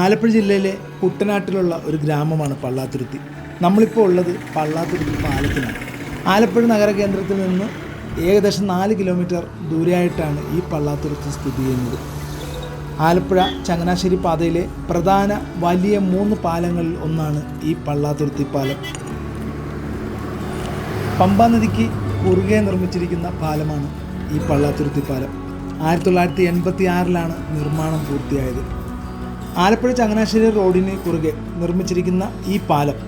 ആലപ്പുഴ ജില്ലയിലെ കുട്ടനാട്ടിലുള്ള ഒരു ഗ്രാമമാണ് പള്ളാത്തുരുത്തി. നമ്മളിപ്പോൾ ഉള്ളത് പള്ളാത്തുരുത്തി പാലത്തിനാണ്. ആലപ്പുഴ നഗരകേന്ദ്രത്തിൽ നിന്ന് ഏകദേശം നാല് കിലോമീറ്റർ ദൂരെയായിട്ടാണ് ഈ പള്ളാത്തുരുത്തി സ്ഥിതി ചെയ്യുന്നത്. ആലപ്പുഴ ചങ്ങനാശ്ശേരി പാതയിലെ പ്രധാന വലിയ മൂന്ന് പാലങ്ങളിൽ ഒന്നാണ് ഈ പള്ളാത്തുരുത്തി പാലം. പമ്പാ നദിക്ക് കുറുകെ നിർമ്മിച്ചിരിക്കുന്ന പാലമാണ് ഈ പള്ളാത്തുരുത്തി പാലം. ആയിരത്തി തൊള്ളായിരത്തി എൺപത്തി ആറിലാണ് നിർമ്മാണം പൂർത്തിയായത്. ആലപ്പുഴ ചങ്ങനാശ്ശേരി റോഡിന് കുറുകെ നിർമ്മിച്ചിരിക്കുന്ന ഈ പാലം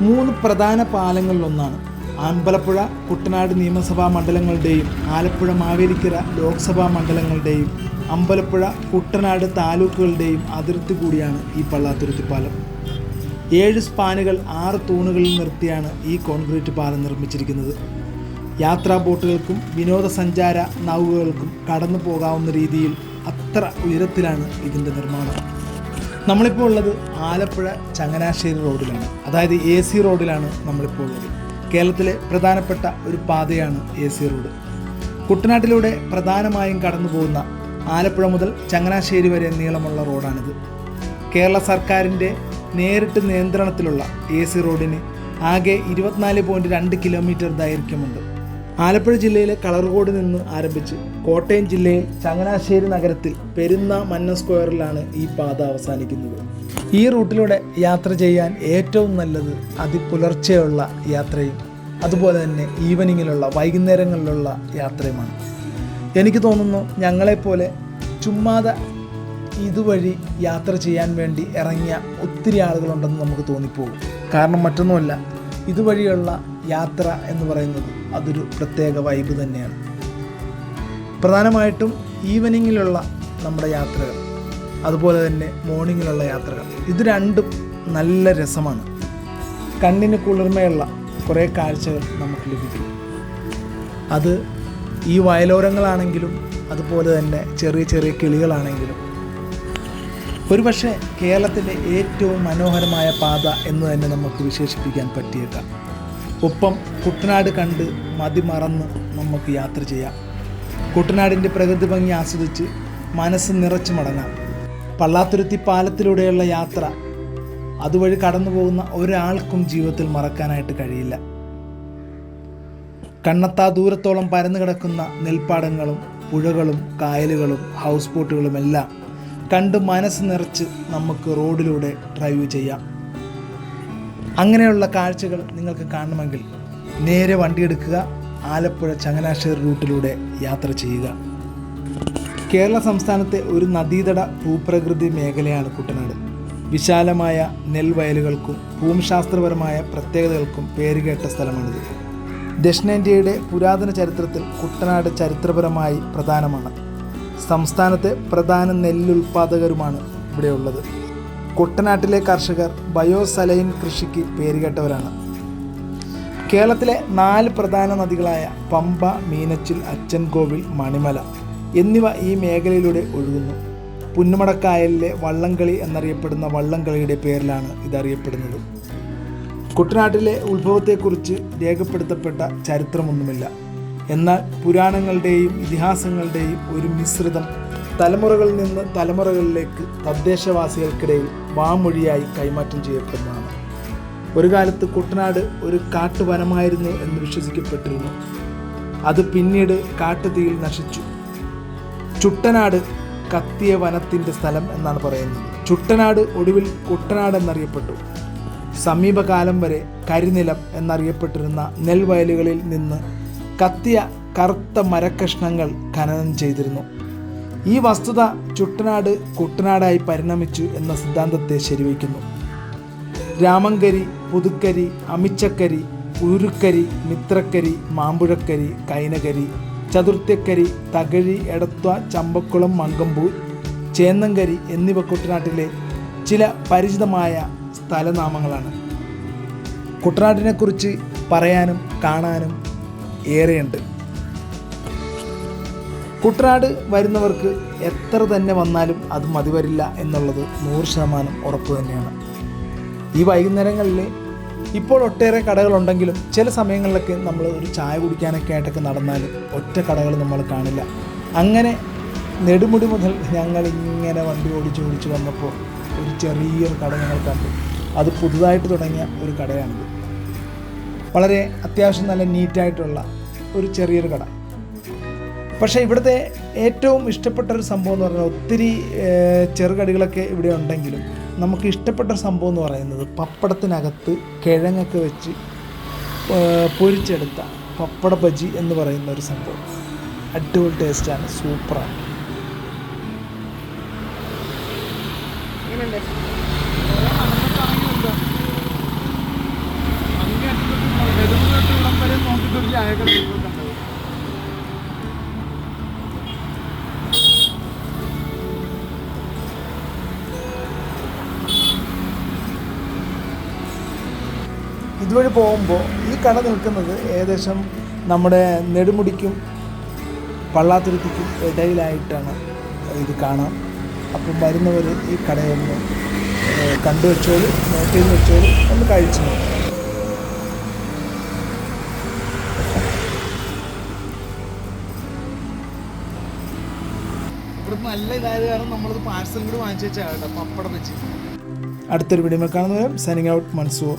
മൂന്ന് പ്രധാന പാലങ്ങളിലൊന്നാണ്. ആമ്പലപ്പുഴ കുട്ടനാട് നിയമസഭാ മണ്ഡലങ്ങളുടെയും ആലപ്പുഴ മാവേലിക്കര ലോക്സഭാ മണ്ഡലങ്ങളുടെയും അമ്പലപ്പുഴ കുട്ടനാട് താലൂക്കുകളുടെയും അതിർത്തി കൂടിയാണ് ഈ പള്ളാത്തുരുത്തി പാലം. ഏഴ് സ്പാനുകൾ ആറ് തൂണുകളിൽ നിർത്തിയാണ് ഈ കോൺക്രീറ്റ് പാലം നിർമ്മിച്ചിരിക്കുന്നത്. യാത്രാ ബോട്ടുകൾക്കും വിനോദസഞ്ചാര നൗകകൾക്കും കടന്നു പോകാവുന്ന രീതിയിൽ അത്ര ഉയരത്തിലാണ് ഇതിന്റെ നിർമ്മാണം. നമ്മളിപ്പോൾ ഉള്ളത് ആലപ്പുഴ ചങ്ങനാശ്ശേരി റോഡിലാണ്. അതായത് എ സി റോഡിലാണ് നമ്മളിപ്പോൾ ഉള്ളത്. കേരളത്തിലെ പ്രധാനപ്പെട്ട ഒരു പാതയാണ് എ സി റോഡ്. കുട്ടനാട്ടിലൂടെ പ്രധാനമായും കടന്നു പോകുന്ന ആലപ്പുഴ മുതൽ ചങ്ങനാശ്ശേരി വരെ നീളമുള്ള റോഡാണിത്. കേരള സർക്കാരിന്റെ നേരിട്ട് നിയന്ത്രണത്തിലുള്ള എ സി റോഡിന് ആകെ ഇരുപത്തിനാല് പോയിന്റ് രണ്ട് കിലോമീറ്റർ ദൈർഘ്യമുണ്ട്. ആലപ്പുഴ ജില്ലയിലെ കളർകോട് നിന്ന് ആരംഭിച്ച് കോട്ടയം ജില്ലയിൽ ചങ്ങനാശ്ശേരി നഗരത്തിൽ പെരുന്ന മന്ന സ്ക്വയറിലാണ് ഈ പാത അവസാനിക്കുന്നത്. ഈ റൂട്ടിലൂടെ യാത്ര ചെയ്യാൻ ഏറ്റവും നല്ലത് അതിപുലർച്ചെയുള്ള യാത്രയും അതുപോലെ തന്നെ ഈവനിങ്ങിലുള്ള വൈകുന്നേരങ്ങളിലുള്ള യാത്രയുമാണ്. എനിക്ക് തോന്നുന്നു ഞങ്ങളെപ്പോലെ ചുമ്മാതെ ഇതുവഴി യാത്ര ചെയ്യാൻ വേണ്ടി ഇറങ്ങിയ ഒത്തിരി ആളുകളുണ്ടെന്ന് നമുക്ക് തോന്നിപ്പോകും. കാരണം മറ്റൊന്നുമല്ല ഇതുവഴിയുള്ള യാത്ര എന്ന് പറയുന്നത് അതൊരു പ്രത്യേക വൈബ് തന്നെയാണ്. പ്രധാനമായിട്ടും ഈവനിങ്ങിലുള്ള നമ്മുടെ യാത്രകൾ അതുപോലെ തന്നെ മോർണിങ്ങിലുള്ള യാത്രകൾ. ഇത് രണ്ടും നല്ല രസമാണ്. കണ്ണിന് കുളിർമയുള്ള കുറേ കാഴ്ചകൾ നമുക്ക് ലഭിക്കും. അത് ഈ വയലോരങ്ങളാണെങ്കിലും അതുപോലെ തന്നെ ചെറിയ ചെറിയ കിളികളാണെങ്കിലും. ഒരുപക്ഷെ കേരളത്തിലെ ഏറ്റവും മനോഹരമായ പാത എന്ന് തന്നെ നമുക്ക് വിശേഷിപ്പിക്കാൻ പറ്റിയേക്കാം. ഒപ്പം കുട്ടനാട് കണ്ട് മതിമറന്ന് നമുക്ക് യാത്ര ചെയ്യാം. കുട്ടനാടിന്റെ പ്രകൃതി ഭംഗി ആസ്വദിച്ച് മനസ്സ് നിറച്ചു മടങ്ങാം. പള്ളാത്തുരുത്തി പാലത്തിലൂടെയുള്ള യാത്ര അതുവഴി കടന്നു പോകുന്ന ഒരാൾക്കും ജീവിതത്തിൽ മറക്കാനായിട്ട് കഴിയില്ല. കണ്ണത്താ ദൂരത്തോളം പരന്നു കിടക്കുന്ന നെൽപ്പാടങ്ങളും പുഴകളും കായലുകളും ഹൗസ് ബോട്ടുകളും എല്ലാം കണ്ട് മനസ്സ് നിറച്ച് നമുക്ക് റോഡിലൂടെ ഡ്രൈവ് ചെയ്യാം. അങ്ങനെയുള്ള കാഴ്ചകൾ നിങ്ങൾക്ക് കാണണമെങ്കിൽ നേരെ വണ്ടിയെടുക്കുക ആലപ്പുഴ ചങ്ങനാശ്ശേരി റൂട്ടിലൂടെ യാത്ര ചെയ്യുക. കേരള സംസ്ഥാനത്തെ ഒരു നദീതട ഭൂപ്രകൃതി മേഖലയാണ് കുട്ടനാട്. വിശാലമായ നെൽവയലുകൾക്കും ഭൂമിശാസ്ത്രപരമായ പ്രത്യേകതകൾക്കും പേരുകേട്ട സ്ഥലമാണിത്. ദക്ഷിണേന്ത്യയുടെ പുരാതന ചരിത്രത്തിൽ കുട്ടനാട് ചരിത്രപരമായി പ്രധാനമാണ്. സംസ്ഥാനത്തെ പ്രധാന നെല്ലുൽപാദകരുമാണ് ഇവിടെയുള്ളത്. കുട്ടനാട്ടിലെ കർഷകർ ബയോസലൈൻ കൃഷിക്ക് പേരുകേട്ടവരാണ്. കേരളത്തിലെ നാല് പ്രധാന നദികളായ പമ്പ മീനച്ചിൽ അച്ചൻകോവിൽ മണിമല എന്നിവ ഈ മേഖലയിലൂടെ ഒഴുകുന്നു. പുന്നുമടക്കായലിലെ വള്ളംകളി എന്നറിയപ്പെടുന്ന വള്ളംകളിയുടെ പേരിലാണ് ഇതറിയപ്പെടുന്നത്. കുട്ടനാട്ടിലെ ഉത്ഭവത്തെക്കുറിച്ച് രേഖപ്പെടുത്തപ്പെട്ട ചരിത്രമൊന്നുമില്ല. എന്നാൽ പുരാണങ്ങളുടെയും ഇതിഹാസങ്ങളുടെയും ഒരു മിശ്രിതം തലമുറകളിൽ നിന്ന് തലമുറകളിലേക്ക് തദ്ദേശവാസികൾക്കിടയിൽ വാമൊഴിയായി കൈമാറ്റം ചെയ്യപ്പെടുന്നതാണ്. ഒരു കാലത്ത് കുട്ടനാട് ഒരു കാട്ടുവനമായിരുന്നു എന്ന് വിശ്വസിക്കപ്പെട്ടിരുന്നു. അത് പിന്നീട് കാട്ടുതീയിൽ നശിച്ചു. ചുട്ടനാട് കത്തിയ വനത്തിന്റെ സ്ഥലം എന്നാണ് പറയുന്നത്. ചുട്ടനാട് ഒടുവിൽ കുട്ടനാട് എന്നറിയപ്പെട്ടു സമീപകാലം വരെ കരിനിലം എന്നറിയപ്പെട്ടിരുന്ന നെൽവയലുകളിൽ നിന്ന് കത്തിയ കറുത്ത മരക്കഷ്ണങ്ങൾ ഖനനം ചെയ്തിരുന്നു. ഈ വസ്തുത ചുട്ടനാട് കുട്ടനാടായി പരിണമിച്ചു എന്ന സിദ്ധാന്തത്തെ ശരിവയ്ക്കുന്നു. രാമങ്കരി പുതുക്കരി അമിച്ചക്കരി ഉരുക്കരി മിത്രക്കരി മാമ്പുഴക്കരി കൈനകരി ചതുർത്ഥ്യക്കരി തകഴി എടത്വ ചമ്പക്കുളം മങ്കമ്പൂർ ചേന്നങ്കരി എന്നിവ കുട്ടനാട്ടിലെ ചില പരിചിതമായ സ്ഥലനാമങ്ങളാണ്. കുട്ടനാട്ടിനെക്കുറിച്ച് പറയാനും കാണാനും ഏറെയുണ്ട്. കുട്ടനാട് വരുന്നവർക്ക് എത്ര തന്നെ വന്നാലും അത് മതിവരില്ല എന്നുള്ളത് നൂറ് ശതമാനം ഉറപ്പ് തന്നെയാണ്. ഈ വൈകുന്നേരങ്ങളിൽ ഇപ്പോൾ ഒട്ടേറെ കടകളുണ്ടെങ്കിലും ചില സമയങ്ങളിലൊക്കെ നമ്മൾ ഒരു ചായ കുടിക്കാനൊക്കെ ആയിട്ടൊക്കെ നടന്നാൽ ഒറ്റ കടകൾ നമ്മൾ കാണില്ല. അങ്ങനെ നെടുമുടി മുതൽ ഞങ്ങൾ ഇങ്ങനെ വണ്ടി ഓടിച്ച് ഓടിച്ച് വന്നപ്പോൾ ഒരു ചെറിയൊരു കട ഞങ്ങൾ കണ്ടു. അത് പുതുതായിട്ട് തുടങ്ങിയ ഒരു കടയാണിത്. വളരെ അത്യാവശ്യം നല്ല നീറ്റായിട്ടുള്ള ഒരു ചെറിയൊരു കട. പക്ഷേ ഇവിടുത്തെ ഏറ്റവും ഇഷ്ടപ്പെട്ട ഒരു സംഭവം എന്ന് പറഞ്ഞാൽ ഒത്തിരി ചെറുകടികളൊക്കെ ഇവിടെ ഉണ്ടെങ്കിലും നമുക്ക് ഇഷ്ടപ്പെട്ട സംഭവം എന്ന് പറയുന്നത് പപ്പടത്തിനകത്ത് കിഴങ്ങൊക്കെ വെച്ച് പൊരിച്ചെടുത്ത പപ്പട ബജി എന്ന് പറയുന്ന ഒരു സംഭവം. അടിപൊളി ടേസ്റ്റാണ് സൂപ്പറാണ്. ഇതുവഴി പോകുമ്പോൾ ഈ കട നിൽക്കുന്നത് ഏകദേശം നമ്മുടെ നെടുമുടിക്കും പള്ളാത്തുരുത്തിക്കും ഇടയിലായിട്ടാണ് ഇത് കാണാം. അപ്പം വരുന്നവർ ഈ കടയൊന്ന് കണ്ടു വെച്ചോളൂ നോട്ട് ചെയ്ത് വെച്ചോളൂ ഒന്ന് കഴിച്ചു നല്ല ഇതായത് കാരണം നമ്മളത് പാഴ്സൽ കൂടി വാങ്ങിച്ചു വെച്ചാൽ പപ്പടം വെച്ച്. അടുത്തൊരു വീഡിയോ കാണുന്നവരും സൈനിങ് ഔട്ട് മൻസൂർ.